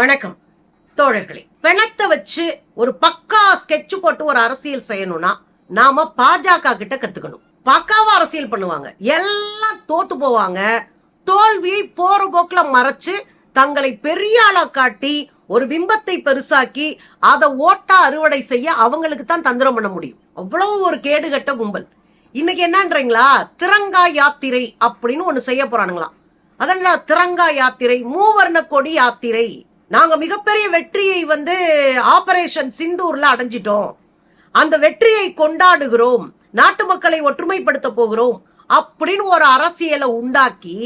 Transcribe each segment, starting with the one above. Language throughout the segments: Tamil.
வணக்கம். தோழர்களே பிணத்தை வச்சு ஒரு பக்கா ஸ்கெட்ச் போட்டு ஒரு அரசியல் செய்யணும்னா நாம பாஜக கிட்ட கத்துக்கணும். பக்காவா அரசியல் பண்ணுவாங்க. எல்லாம் தோத்து போவாங்க. தோல்வியை போற போக்குல மறைச்சு தங்களை பெரிய ஆளா காட்டி ஒரு பிம்பத்தை பெருசாக்கி அதை ஓட்டா அறுவடை செய்ய அவங்களுக்கு தான் தந்திரம் பண்ண முடியும். அவ்வளவு ஒரு கேடுகட்ட கும்பல். இன்னைக்கு என்னன்றீங்களா? திரங்கா யாத்திரை அப்படின்னு ஒன்று செய்ய போறானுங்களாம். அதெல்லாம் திரங்கா யாத்திரை மூவர்ண கொடி யாத்திரை? நாங்க மிகப்பெரிய வெற்றியை வந்து ஆபரேஷன் சிந்தூர்ல அடைஞ்சிட்டோம். அந்த வெற்றியை கொண்டாடுகிறோம். நாட்டு மக்களை ஒற்றுமைப்படுத்த போகிறோம் அப்படின்னு ஒரு அரசியலை உண்டாக்கி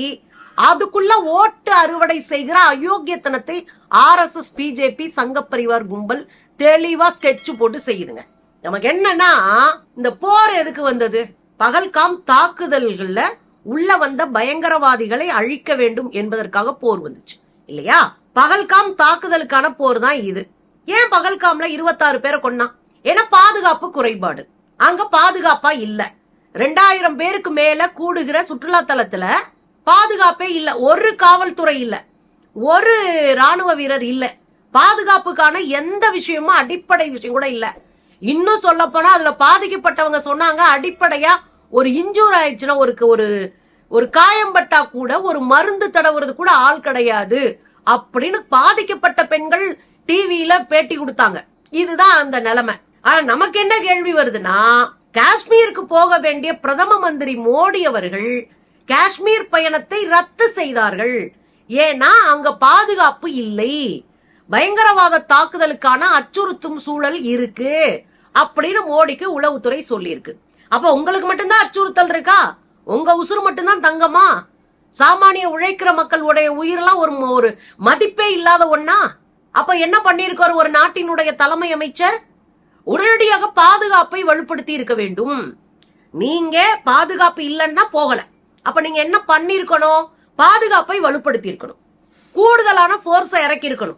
அதுக்குள்ள ஓட்டு அறுவடை செய்கிற அயோக்கியத்தனத்தை ஆர்எஸ்எஸ் பிஜேபி சங்க பரிவார் கும்பல் தெளிவா ஸ்கெட்ச் போட்டு செய்யுதுங்க. நமக்கு என்னன்னா இந்த போர் எதுக்கு வந்தது? பகல்காம் தாக்குதல்கள்ல உள்ள வந்த பயங்கரவாதிகளை அழிக்க வேண்டும் என்பதற்காக போர் வந்துச்சு. இல்லையா? பகல்காம் தாக்குதலுக்கான போர் தான் இது. ஏன் பகல்காம்ல இருபத்தாறு பேரை கொன்னான் ஏன்னா பாதுகாப்பு குறைபாடு. அங்க பாதுகாப்பா இல்ல. ரெண்டாயிரம் பேருக்கு மேல கூடுகிற சுற்றுலா தலத்துல பாதுகாப்பே இல்ல. ஒரு காவல்துறை இல்ல. ஒரு ராணுவ வீரர் இல்ல. பாதுகாப்புக்கான எந்த விஷயமும் அடிப்படை விஷயம் கூட இல்ல. இன்னும் சொல்ல போனா அதுல பாதிக்கப்பட்டவங்க சொன்னாங்க அடிப்படையா ஒரு இன்ஜூர் ஆயிடுச்சுன்னா ஒரு ஒரு ஒரு காயம்பட்டா கூட ஒரு மருந்து தடவுறது கூட ஆள் கிடையாது. அப்படின்னு பாதிக்கப்பட்ட பெண்கள் டிவியில பேட்டி கொடுத்தாங்க. இதுதான் அந்த நிலைமை. ஆனா நமக்கு என்ன கேள்வி வருதுன்னா காஷ்மீருக்கு போக வேண்டிய பிரதம மந்திரி மோடி அவர்கள் காஷ்மீர் பயணத்தை ரத்து செய்தார்கள். ஏன்னா அங்க பாதுகாப்பு இல்லை. பயங்கரவாத தாக்குதலுக்கான அச்சுறுத்தும் சூழல் இருக்கு அப்படின்னு மோடிக்கு உளவுத்துறை சொல்லியிருக்கு. அப்ப உங்களுக்கு மட்டும்தான் அச்சுறுத்தல் இருக்கா? உங்க உசுறு மட்டும்தான் தங்கமா? சாமானிய உழைக்கிற மக்களுடைய உயிரெல்லாம் ஒரு ஒரு மதிப்பே இல்லாத ஒன்னா அப்ப என்ன பண்ணியிருக்காரு ஒரு நாட்டினுடைய தலைமை அமைச்சர்? உடனடியாக பாதுகாப்பை வலுப்படுத்தி இருக்க வேண்டும். நீங்க பாதுகாப்பு இல்லைன்னா போகல. அப்ப நீங்க என்ன பண்ணிருக்கணும்? பாதுகாப்பை வலுப்படுத்தி இருக்கணும். கூடுதலான போர்ஸை இறக்கி இருக்கணும்.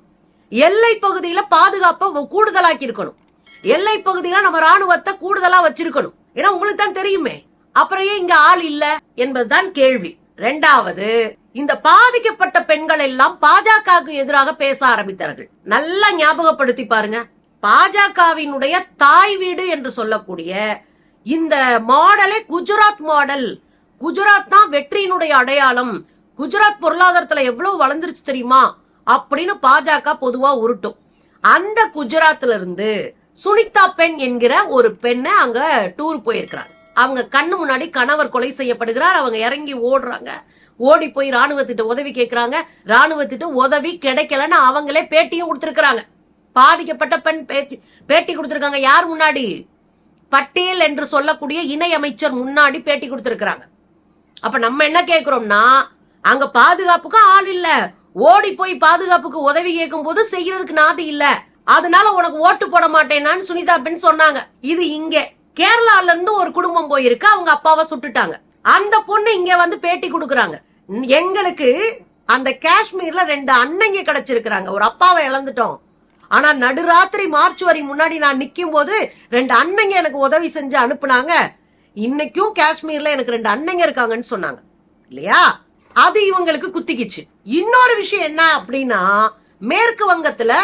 எல்லை பகுதியில பாதுகாப்பை கூடுதலாக்கி இருக்கணும். எல்லை பகுதியில நம்ம ராணுவத்தை கூடுதலா வச்சிருக்கணும். ஏன்னா உங்களுக்கு தான் தெரியுமே. அப்புறம் ஏன் இங்க ஆள் இல்ல? என்பதுதான் கேள்வி. ரெண்டாவது இந்த பாதிக்கப்பட்ட பெண்கள் எல்லாம் பாஜகவுக்கு எதிராக பேச ஆரம்பித்தார்கள். நல்லா ஞாபகப்படுத்தி பாருங்க. பாஜகவினுடைய தாய் வீடு என்று சொல்லக்கூடிய இந்த மாடலே குஜராத் மாடல். குஜராத் தான் வெற்றியினுடைய அடையாளம். குஜராத் பொருளாதாரத்துல எவ்வளவு வளர்ந்துருச்சு தெரியுமா? அப்படின்னு பாஜக பொதுவா உருட்டும். அந்த குஜராத்ல இருந்து சுனிதா பெண் என்கிற ஒரு பெண்ணை அங்க டூர் போயிருக்கிறாங்க. அவங்க கண்ணு முன்னாடி கணவர் கொலை செய்யப்படுகிறார். அவங்க இறங்கி ஓடுறாங்க. ஓடி போய் ராணுவத்திட்ட உதவி கேட்கிறாங்க ராணுவத்திட்ட உதவி கிடைக்கலன்னு அவங்களே பேட்டியும் கொடுத்துருக்குறாங்க. பாதிக்கப்பட்ட பெண் பேட்டி பேட்டி கொடுத்துருக்காங்க. யார் முன்னாடி? பட்டேல் என்று சொல்லக்கூடிய இணை அமைச்சர் முன்னாடி பேட்டி கொடுத்துருக்குறாங்க. அப்ப நம்ம என்ன கேக்குறோம்னா அங்க பாதுகாப்புக்கு ஆள் இல்ல. ஓடி போய் பாதுகாப்புக்கு உதவி கேட்கும் போது செய்யறதுக்கு நாதி இல்ல. அதனால உனக்கு ஓட்டு போட மாட்டேனான்னு சுனிதா பெண் சொன்னாங்க. இது இங்கே. கேரளால இருந்து ஒரு குடும்பம் போயிருக்கு அவங்க அப்பாவை சுட்டுட்டாங்க. அந்த பொண்ணு இங்க வந்து பேட்டி கொடுக்குறாங்க. எங்களுக்கு அந்த காஷ்மீர்ல ரெண்டு அண்ணங்க கிடைச்சிருக்கிறாங்க. ஒரு அப்பாவை இழந்துட்டோம். ஆனா நடுராத்திரி மார்ச் வரி முன்னாடி நான் நிக்கும் போது ரெண்டு அண்ணங்க எனக்கு உதவி செஞ்சு அனுப்புனாங்க. இன்னைக்கும் காஷ்மீர்ல எனக்கு ரெண்டு அண்ணங்க இருக்காங்கன்னு சொன்னாங்க. இல்லையா? அது இவங்களுக்கு குத்திக்கிச்சு. இன்னொரு விஷயம் என்ன அப்படின்னா மேற்கு வங்கத்துல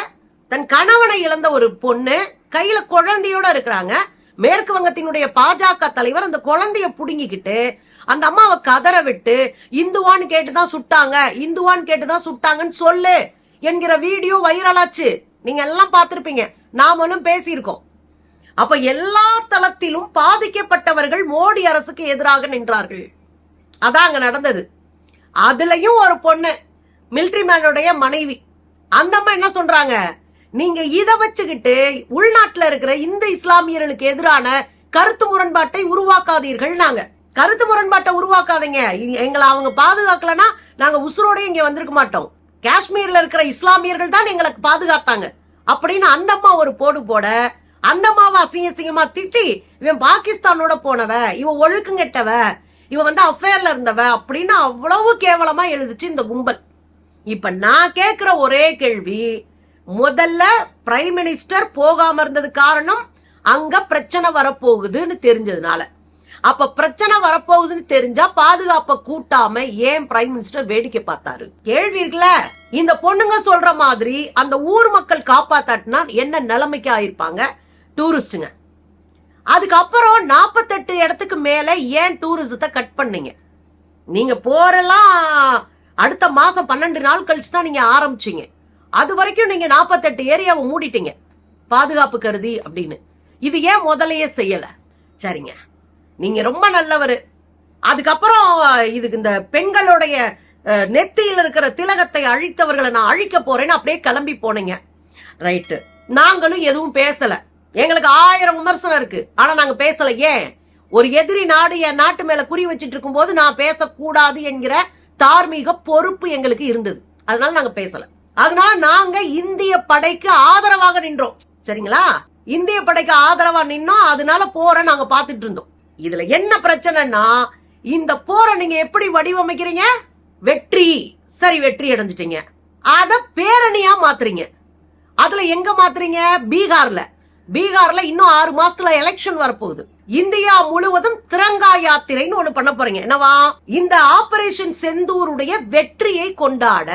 தன் கணவனை இழந்த ஒரு பொண்ணு கையில குழந்தையோட இருக்கிறாங்க. மேற்கு வங்கத்தினுடைய பாஜக தலைவர் அந்த குழந்தைய புடுங்கிக்கிட்டு அந்த அம்மாவை கதற விட்டு இந்துவான்னு கேட்டுதான் சுட்டாங்க இந்துவான்னு கேட்டுதான் சுட்டாங்கன்னு சொல்லு என்கிற வீடியோ வைரலாச்சு நீங்க எல்லாம் பார்த்திருப்பீங்க. நாமளும் பேசியிருக்கோம். அப்ப எல்லா தளத்திலும் பாதிக்கப்பட்டவர்கள் மோடி அரசுக்கு எதிராக நின்றார்கள். அதான் அங்க நடந்தது. அதுலயும் ஒரு பொண்ணு மிலிட்ரி மேனுடைய மனைவி. அந்த அம்மா என்ன சொல்றாங்க? நீங்க இதை வச்சுக்கிட்டு உள்நாட்டுல இருக்கிற இந்த இஸ்லாமியர்களுக்கு எதிரான கருத்து முரண்பாட்டை உருவாக்காதீர்கள் நாங்க. கருத்து முரண்பாட்டை உருவாக்காதீங்க. இ- எங்களை அவங்க பாதுகாக்கலனா நாங்க உசுரோட இங்க வந்திருக்க மாட்டோம். காஷ்மீர்ல இருக்கிற இஸ்லாமியர்கள் தான் எங்களுக்கு பாதுகாத்தாங்க. அப்படின்னு அந்தம்மா ஒரு போடு போட அந்த அம்மாவை அசிங்க அசிங்கமா திட்டி இவன் பாகிஸ்தானோட போனவ இவன் ஒழுக்கங்கெட்டவ இவன் வந்து அஃபேர்ல இருந்தவ அப்படின்னு அவ்வளவு கேவலமா எழுதிச்சு இந்த கும்பல். இப்ப நான் கேட்கிற ஒரே கேள்வி முதல்ல பிரைம் மினிஸ்டர் போகாம இருந்தது காரணம் அங்க பிரச்சனை வரப்போகுதுன்னு தெரிஞ்சதுனால. அப்ப பிரச்சனை வரப்போகுதுன்னு தெரிஞ்சா பாதுகாப்பை கூட்டாம ஏன் பிரைம் மினிஸ்டர் வேடிக்கை பார்த்தாரு? கேள்வி இருக்குல்ல? இந்த பொண்ணுங்க சொல்ற மாதிரி அந்த ஊர் மக்கள் காப்பாத்தாட்டினா என்ன நிலைமைக்கு ஆயிருப்பாங்க? டூரிஸ்டுங்க அதுக்கப்புறம் நாற்பத்தெட்டு இடத்துக்கு மேல ஏன் டூரிசத்தை கட் பண்ணீங்க? நீங்க போரெல்லாம் அடுத்த மாசம் பன்னெண்டு நாள் கழிச்சு தான் நீங்க ஆரம்பிச்சீங்க. அது வரைக்கும் நீங்க நாற்பத்தெட்டு ஏரியாவை மூடிட்டீங்க. பாதுகாப்பு கருதி அப்படின்னு. இது ஏன் முதலையே செய்யல? சரிங்க. நீங்க ரொம்ப நல்லவர். அதுக்கப்புறம் இதுக்கு இந்த பெண்களுடைய நெத்தியில் இருக்கிற திலகத்தை அழித்தவர்களை நான் அழிக்க போறேன்னு அப்படியே கிளம்பி போனீங்க. ரைட்டு. நாங்களும் எதுவும் பேசல. எங்களுக்கு ஆயிரம் விமர்சனம் இருக்கு. ஆனா நாங்க பேசல. ஏன்? ஒரு எதிரி நாடு என் நாட்டு மேல குறி வச்சிட்டு இருக்கும்போது நான் பேசக்கூடாது என்கிற தார்மீக பொறுப்பு எங்களுக்கு இருந்தது. அதனால நாங்க பேசல. அதனால நாங்க இந்திய படைக்கு ஆதரவாக நின்றோம். சரிங்களா? இந்திய படைக்கு ஆதரவா நின்னோம். அதனால போரை நாங்க பாத்துட்டு இருந்தோம். இதுல என்ன பிரச்சனைன்னா இந்த போரை நீங்க எப்படி வடிவமைக்கிறீங்க? வெற்றி. சரி வெற்றி அடைஞ்சிட்டீங்க. அத பேரணியா மாத்துறீங்க. அதுல எங்க மாத்துறீங்க? பீகார்ல. பீகார்ல இன்னும் ஆறு மாசத்துல எலெக்ஷன் வரப்போகுது. இந்தியா முழுவதும் திரங்கா யாத்திரைன்னு ஒண்ணு பண்ண போறீங்க. என்னவா? இந்த ஆபரேஷன் செந்தூருடைய வெற்றியை கொண்டாட.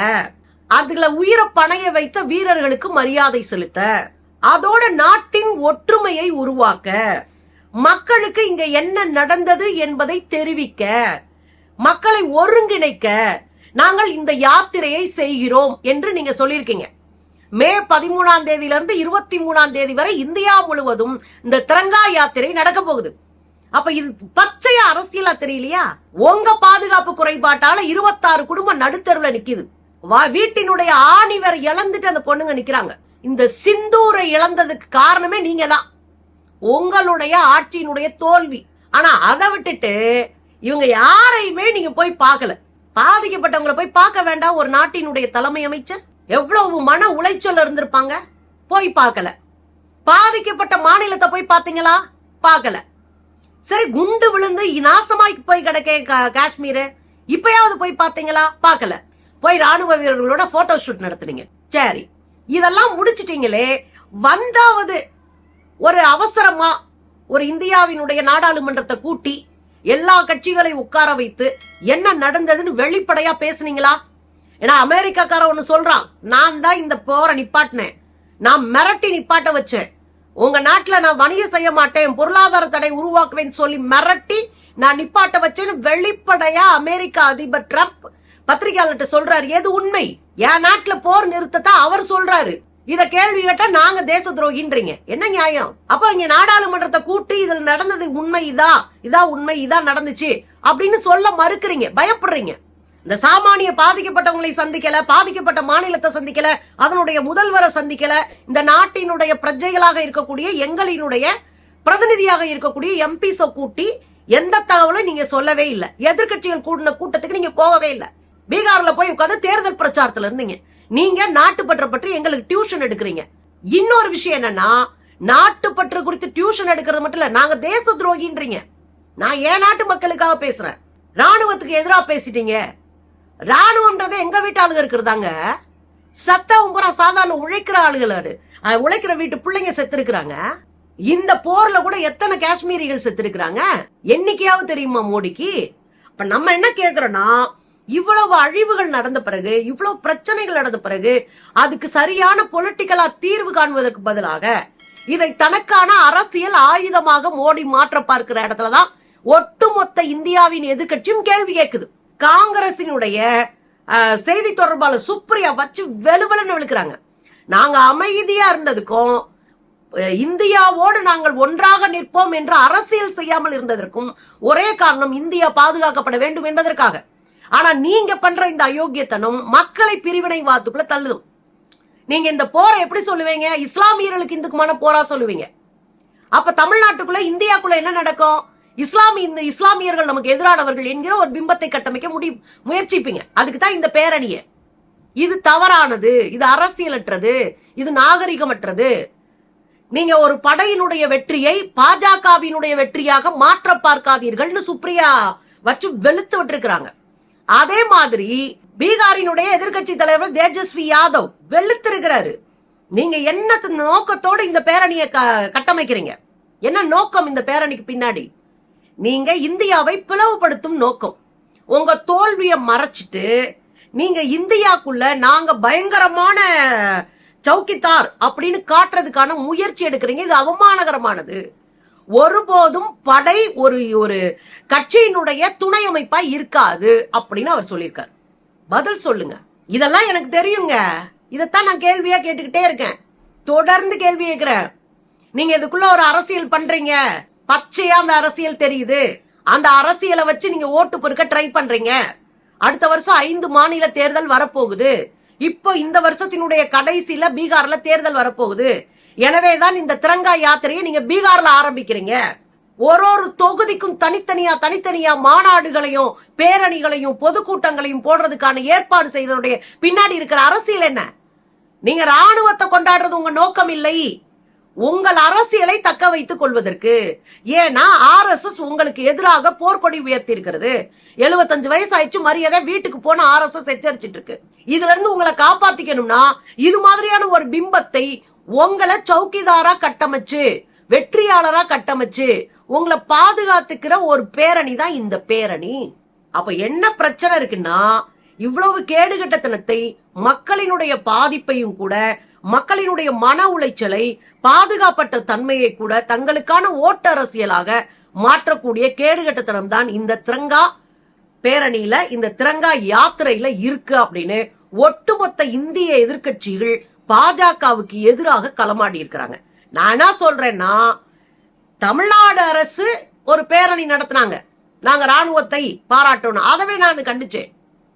அதுல உயிரை பணைய வைத்த வீரர்களுக்கு மரியாதை செலுத்த. அதோட நாட்டின் ஒற்றுமையை உருவாக்க. மக்களுக்கு இங்க என்ன நடந்தது என்பதை தெரிவிக்க. மக்களை ஒருங்கிணைக்க நாங்கள் இந்த யாத்திரையை செய்கிறோம் என்று நீங்க சொல்லியிருக்கீங்க. மே பதிமூணாம் தேதியில இருந்து இருபத்தி மூணாம் தேதி வரை இந்தியா முழுவதும் இந்த திரங்கா யாத்திரை நடக்க போகுது. அப்ப இது பச்சையா அரசியலா தெரியலையா? உங்க பாதுகாப்பு குறைபாட்டால இருபத்தாறு குடும்பம் நடுத்தருவுல நிக்குது. வீட்டினுடைய ஆணிவர் இழந்துட்டு அந்த பொண்ணுங்க நிக்கிறாங்க. இந்த சிந்தூரை இழந்ததுக்கு காரணமே நீங்க தான் உங்களுடைய ஆட்சியினுடைய தோல்வி. ஆனா அதை விட்டுட்டு இவங்க யாரையுமே நீங்க போய் பார்க்கல. பாதிக்கப்பட்டவங்களை போய் பார்க்க வேண்டாம். ஒரு நாட்டினுடைய தலைமை அமைச்சர் எவ்வளவு மன உளைச்சல் இருந்திருப்பாங்க? போய் பார்க்கல. பாதிக்கப்பட்ட மாநிலத்தை போய் பார்த்தீங்களா? பார்க்கல. சரி குண்டு விழுந்து நாசமாய் போய் கிடக்க கா- காஷ்மீர். இப்பயாவது போய் பார்த்தீங்களா? பார்க்கல. போய் ராணுவ வீரர்களோட போட்டோ ஷூட் நடத்துனீங்க. சரி. இதெல்லாம் முடிச்சிட்டீங்களே. வந்தாவது ஒரு அவசரமா ஒரு இந்தியாவினுடைய நாடாளுமன்றத்தை கூட்டி எல்லா கட்சிகளையும் உட்கார வைத்து என்ன நடந்ததுன்னு வெளிப்படையா பேசுனீங்களா? ஏன்னா அமெரிக்காக்காரன் ஒன்று சொல்றான் நான் தான் இந்த போரை நிப்பாட்டினேன். நான் மிரட்டி நிப்பாட்ட வச்சேன். உங்க நாட்டில் நான் வணிகம் செய்ய மாட்டேன். பொருளாதார தடை உருவாக்குவேன்னு சொல்லி மிரட்டி நான் நிப்பாட்ட வச்சேன்னு வெளிப்படையா அமெரிக்க அதிபர் ட்ரம்ப் பத்திரிகையாளர்கிட்ட சொல்றாரு எது உண்மை? என் நாட்டுல போர் நிறுத்தத்தை அவர் சொல்றாரு. இத கேள்வி கேட்டா நாங்க தேச துரோகின்றீங்க. என்ன நியாயம்? அப்ப இங்க நாடாளுமன்றத்தை கூட்டி இதுல நடந்தது உண்மை இதான் இதா உண்மை இதான் நடந்துச்சு? அப்படின்னு சொல்ல மறுக்கிறீங்க. பயப்படுறீங்க. இந்த சாமானிய பாதிக்கப்பட்டவங்களை சந்திக்கல பாதிக்கப்பட்ட மாநிலத்தை சந்திக்கல அதனுடைய முதல்வரை சந்திக்கல இந்த நாட்டினுடைய பிரஜைகளாக இருக்கக்கூடிய எங்களினுடைய பிரதிநிதியாக இருக்கக்கூடிய எம்பிஸை கூட்டி எந்த தகவலும் நீங்க சொல்லவே இல்லை. எதிர்க்கட்சிகள் கூடின கூட்டத்துக்கு நீங்க போகவே இல்லை. பீகார்ல போய் உட்காந்து தேர்தல் பிரச்சாரத்துல இருந்தீங்க. நீங்க நாட்டுப்பற்ற பற்றி எங்களுக்கு டியூஷன் எடுக்கிறீங்க. இன்னொரு விஷயம் என்னன்னா நாட்டுப்பற்று குறித்து டியூஷன் எடுக்கிறது மட்டும் இல்ல நாங்க தேச துரோகின்றீங்க. நான் என் நாட்டு மக்களுக்காக பேசுறேன்? ராணுவத்துக்கு எதிராக பேசிட்டீங்க. ராணுவம்ன்றது எங்க வீட்டு ஆளுங்க இருக்கிறதாங்க. சத்தம் பூரா சாதாரண உழைக்கிற ஆளுகள் அது. உழைக்கிற வீட்டு பிள்ளைங்க செத்துருக்குறாங்க. இந்த போர்ல கூட எத்தனை காஷ்மீரிகள் செத்துருக்குறாங்க? என்னைக்கையாவது தெரியுமா மோடிக்கு? அப்ப நம்ம என்ன கேக்குறோம்னா இவ்வளவு அழிவுகள் நடந்த பிறகு இவ்வளவு பிரச்சனைகள் நடந்த பிறகு அதுக்கு சரியான பொலிட்டிக்கலா தீர்வு காண்பதற்கு பதிலாக இதை தனக்கான அரசியல் ஆயுதமாக மோடி மாற்ற பார்க்கிற இடத்துலதான் ஒட்டுமொத்த இந்தியாவின் எதிர்க்கட்சியும் கேள்வி கேட்குது. காங்கிரசினுடைய செய்தி தொடர்பாளர் சுப்ரியா வச்சு வெளுவெளுன்னு விழுக்கிறாங்க. நாங்க அமைதியா இருந்ததுக்கும் இந்தியாவோடு நாங்கள் ஒன்றாக நிற்போம் என்று அரசியல் செய்யாமல் இருந்ததற்கும் ஒரே காரணம் இந்தியா பாதுகாக்கப்பட வேண்டும் என்பதற்காக. ஆனா நீங்க பண்ற இந்த அயோக்கியத்தனம் மக்களை பிரிவினை வாத்துக்குள்ள தள்ளுதும். நீங்க இந்த போரை எப்படி சொல்லுவீங்க? இஸ்லாமியர்களுக்கு இந்துக்குமான போரா சொல்லுவீங்க. அப்ப தமிழ்நாட்டுக்குள்ள இந்தியாக்குள்ள என்ன நடக்கும்? இஸ்லாமி இந்த இஸ்லாமியர்கள் நமக்கு எதிரானவர்கள் என்கிற ஒரு பிம்பத்தை கட்டமைக்க முடி முயற்சிப்பீங்க. அதுக்கு தான் இந்த பேரணியை. இது தவறானது. இது அரசியலற்றது. இது நாகரிகமற்றது. நீங்க ஒரு படையினுடைய வெற்றியை பாஜகவினுடைய வெற்றியாக மாற்ற பார்க்காதீர்கள்னு சுப்ரியா வச்சு வெளுத்து விட்டுருக்கிறாங்க. அதே மாதிரி பீகாரினுடைய எதிர்க்கட்சி தலைவர் தேஜஸ்வி யாதவ் வெளுத்திருக்கிறாரு. நீங்க என்ன நோக்கத்தோடு இந்த பேரணியை க- கட்டமைக்கிறீங்க? என்ன நோக்கம் இந்த பேரணிக்கு பின்னாடி? நீங்க இந்தியாவை பிளவுபடுத்தும் நோக்கம். உங்க தோல்வியை மறைச்சிட்டு நீங்க இந்தியாக்குள்ள நாங்க பயங்கரமான சௌக்கித்தார் அப்படின்னு காட்டுறதுக்கான முயற்சி எடுக்கிறீங்க. இது அவமானகரமானது. ஒருபோதும் படை ஒரு ஒரு கட்சியினுடைய துணை அமைப்பா இருக்காது அப்படின்னு அவர் சொல்லியிருக்கார். பதில் சொல்லுங்க. இதெல்லாம் எனக்கு தெரியுங்க. இதைத்தான் நான் கேள்வியா கேட்டுக்கிட்டே இருக்கேன். தொடர்ந்து கேள்வி கேட்கிறேன். நீங்க இதுக்குள்ள ஒரு அரசியல் பண்றீங்க. பச்சையா அந்த அரசியல் தெரியுது. அந்த அரசியலை வச்சு நீங்க ஓட்டு பொறுக்க ட்ரை பண்றீங்க. அடுத்த வருஷம் ஐந்து மாநில தேர்தல் வரப்போகுது. இப்போ இந்த வருஷத்தினுடைய கடைசியில பீகார்ல தேர்தல் வரப்போகுது. எனவே தான் இந்த திரங்கா யாத்திரையை நீங்க பீகார்ல ஆரம்பிக்கிறீங்க. ஒரு ஒரு தொகுதிக்கும் தனித்தனியா தனித்தனியா மாநாடுகளையும் பேரணிகளையும் பொதுக்கூட்டங்களையும் போடுறதுக்கான ஏற்பாடு செய்ததுடைய பின்னாடி இருக்கிற அரசியல் என்ன? நீங்க ராணுவத்தை கொண்டாடுறது உங்க நோக்கம் இல்லை. உங்கள் அரசியலை தக்க வைத்துக் கொள்வதற்கு. ஏன்னா ஆர்எஸ்எஸ் உங்களுக்கு எதிராக போர்க்கொடி உயர்த்தி இருக்கிறது எழுபத்தஞ்சு வயசு ஆயிடுச்சு மரியாதை வீட்டுக்கு போன ஆர்எஸ்எஸ் எச்சரிச்சிட்டு இருக்கு. இதுல இருந்து உங்களை காப்பாத்திக்கணும்னா இது மாதிரியான ஒரு பிம்பத்தை உங்களை சௌக்கிதாரா கட்டமைச்சு வெற்றியாளரா கட்டமைச்சு உங்களை பாதுகாத்துக்கிற ஒரு பேரணி தான் இந்த பேரணி. அப்ப என்ன பிரச்சனை இருக்குன்னா இவ்வளவு கேடுகட்டத்தனத்தை மக்களினுடைய பாதிப்பையும் கூட மக்களினுடைய மன உளைச்சலை பாதுகாப்பற்ற தன்மையை கூட தங்களுக்கான ஓட்டு அரசியலாக மாற்றக்கூடிய கேடுகட்டத்தனம் தான் இந்த திரங்கா பேரணியில இந்த திரங்கா யாத்திரையில இருக்கு அப்படின்னு ஒட்டுமொத்த இந்திய எதிர்க்கட்சிகள் பாஜகவுக்கு எதிராக களமாடி இருக்கிறாங்க. நான் என்ன சொல்றேன்னா தமிழ்நாடு அரசு ஒரு பேரணி நடத்தினாங்க. நாங்க ராணுவத்தை பாராட்டணும். அதவே நான் கண்டிச்சேன்.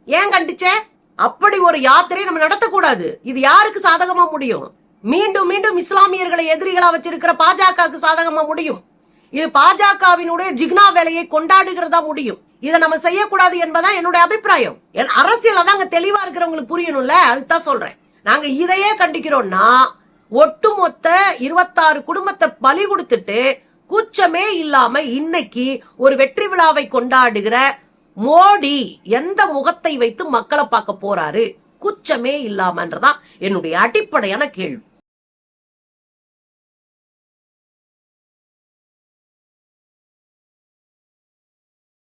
ஏன் கண்டிச்சேன்? அப்படி ஒரு யாத்திரை நம்ம நடத்தக்கூடாது. இது யாருக்கு சாதகமா முடியும்? மீண்டும் மீண்டும் இஸ்லாமியர்களை எதிரிகளா வச்சிருக்கிற பாஜகவுக்கு சாதகமா முடியும்? இது பாஜகவினுடைய ஜிக்னா வேலையை கொண்டாடுகிறதா முடியும்? இதை நம்ம செய்யக்கூடாது என்பதான் என்னுடைய அபிப்பிராயம். என் அரசியல் அதாங்க தெளிவா இருக்கிறவங்களுக்கு புரியணும்ல அதுதான் சொல்றேன். நாங்க இதையே கண்டிக்கிறோம்னா ஒட்டுமொத்த இருபத்தாறு குடும்பத்தை பலி கொடுத்துட்டு கூச்சமே இல்லாம இன்னைக்கு ஒரு வெற்றி விழாவை கொண்டாடுகிற மோடி எந்த முகத்தை வைத்து மக்களை பார்க்க போறாரு? குச்சமே இல்லாமன்றதான் என்னுடைய அடிப்படையான கேள்வி.